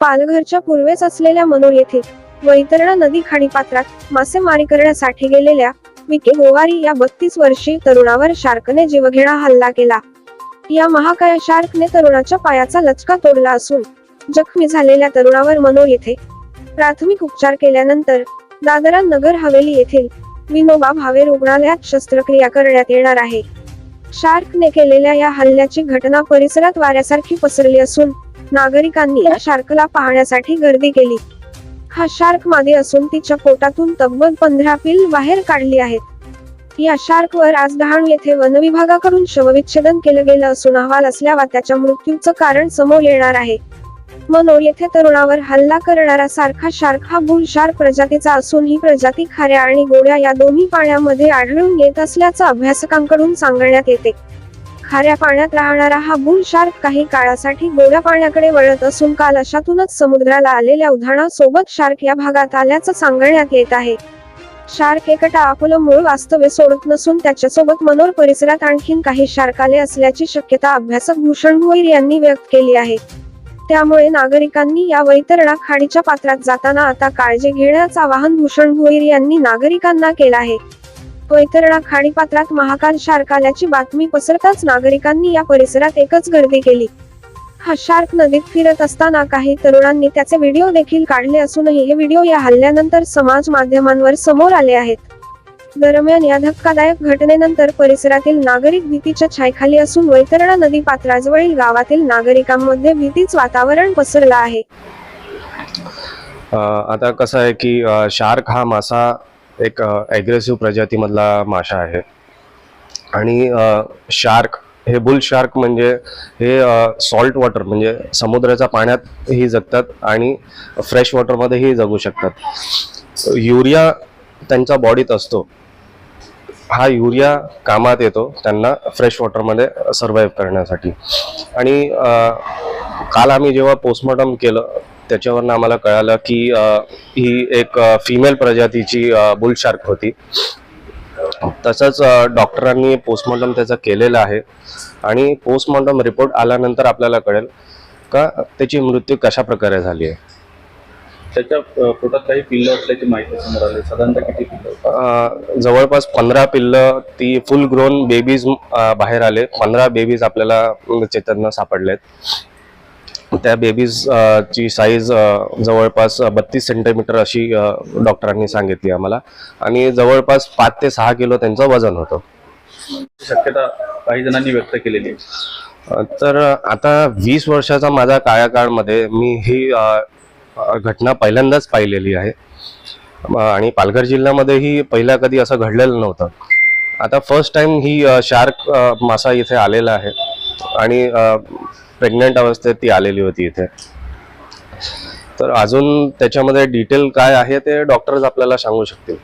पालघरच्या पूर्वेस असलेल्या मनोर येथे वैतरणा नदी खाडीपात्रात मासेमारी करण्यासाठी गेलेल्या विके गोवारी या बत्तीस वर्षीय तरुणावर शार्कने जीवघेणा हल्ला केला. या महाकाय शार्कने तरुणाच्या पायाचा लचका तोडला असून जखमी झालेल्या तरुणावर मनोर येथे प्राथमिक उपचार केल्यानंतर दादरा नगर हवेली येथील विनोबा भावे रुग्णालयात शस्त्रक्रिया करण्यात येणार आहे. शार्कने केलेल्या या हल्ल्याची घटना परिसरात वाऱ्यासारखी पसरली असून नागरिकांनी या शार्कला पाहण्यासाठी गर्दी केली. हा शार्क मादी असून तिच्या पोटातून तब्बल पंधरा पिल बाहेर काढली आहेत. या शार्कवर आज डहाणू येथे वनविभागाकडून शवविच्छेदन केलं गेलं असून अहवाल असल्यावर त्याच्या मृत्यूचं कारण समोर येणार आहे. मनोर येथे तरुणावर हल्ला करणारा सारखा शार्क हा बुल शार्क प्रजातीचा असून ही प्रजाती खाऱ्या आणि गोड्या या दोन्ही पाण्यामध्ये आढळून येत असल्याचं अभ्यासकांकडून सांगण्यात येते. खाऱ्या पाण्यात राहणारा हा बुल शार्क काही काळासाठी गोड्या पाण्याकडे वळत असून काल अशातूनच समुद्राला आलेल्या उधाणासोबत शार्क या भागात आल्याचं सांगण्यात येत आहे. शार्क एकटा आपलं मूळ वास्तव्य सोडत नसून त्याच्यासोबत मनोर परिसरात आणखीन काही शार्क आले असल्याची शक्यता अभ्यासक भूषण भोईर यांनी व्यक्त केली आहे. त्यामुळे नागरिकांनी या वैतरणा खाडीच्या पात्रात जाताना आता काळजी घेण्याचं आवाहन भूषण भोईर यांनी नागरिकांना केलं आहे. वैतरणा खाडीपात्रात महाकाल शार्क आल्याची बातमी पसरताच नागरिकांनी या परिसरात एकच गर्दी केली. हा शार्क नदीत फिरत असताना काही तरुणांनी त्याचे व्हिडिओ देखील काढले असूनही हे व्हिडिओ या हल्ल्यानंतर समाज माध्यमांवर समोर आले आहेत. दरम्यान या धक्कादायक घटनेनंतर परिसरातील नागरिक भीतीच्या छायखाली असून वैतरणा नदी पात्राजवळील गावातील नागरिकांमध्ये भीतीच वातावरण पसरलं आहे. आता कसं आहे की शार्क हा मासा एक ॲग्रेसिव्ह प्रजातीमधला माशा आहे. आणि शार्क हे बुल शार्क म्हणजे हे सॉल्ट वॉटर म्हणजे समुद्राच्या पाण्यातही जगतात आणि फ्रेश वॉटरमध्येही जगू शकतात. युरिया त्यांच्या बॉडीत असतो. हा युरिया कामात येतो त्यांना फ्रेश वॉटरमध्ये सर्वाईव्ह करण्यासाठी. आणि काल आम्ही जेव्हा पोस्टमॉर्टम केलं त्याच्यावरनं आम्हाला कळालं की ही एक फिमेल प्रजातीची बुल शार्क होती. तसंच डॉक्टरांनी पोस्टमॉर्टम त्याचं केलेलं आहे. आणि पोस्टमॉर्टम रिपोर्ट आल्यानंतर आपल्याला कळेल का त्याची मृत्यू कशा प्रकारे झाली आहे. त्याच्या पोटात काही पिल्लं असल्याची माहिती समोर आली. साधारणतः किती पिल्लं जवळपास पंधरा पिल्लं ती फुल ग्रोन बेबीज बाहेर आले. पंधरा बेबीज आपल्याला अ, चेतन सापडलेत. त्या बेबीज ची साईज जवळपास बत्तीस सेंटीमीटर अशी डॉक्टरांनी सांगितली आम्हाला. आणि जवळपास पाच ते सहा किलो त्यांचं वजन होतं. शक्यता काही जणांनी व्यक्त केलेली आहे. तर आता वीस वर्षाचा माझा काळाकाळमध्ये मी ही घटना पहिल्यांदाच पाहिलेली आहे. आणि पालघर जिल्ह्यामध्येही पहिल्या कधी असं घडलेलं नव्हतं. आता फर्स्ट टाइम ही शार्क मासा इथे आलेला आहे. आणि प्रेग्नंट अवस्थेत ती आलेली होती इथे. तर अजून त्याच्यामध्ये डिटेल काय आहे ते डॉक्टर्स आपल्याला सांगू शकतील.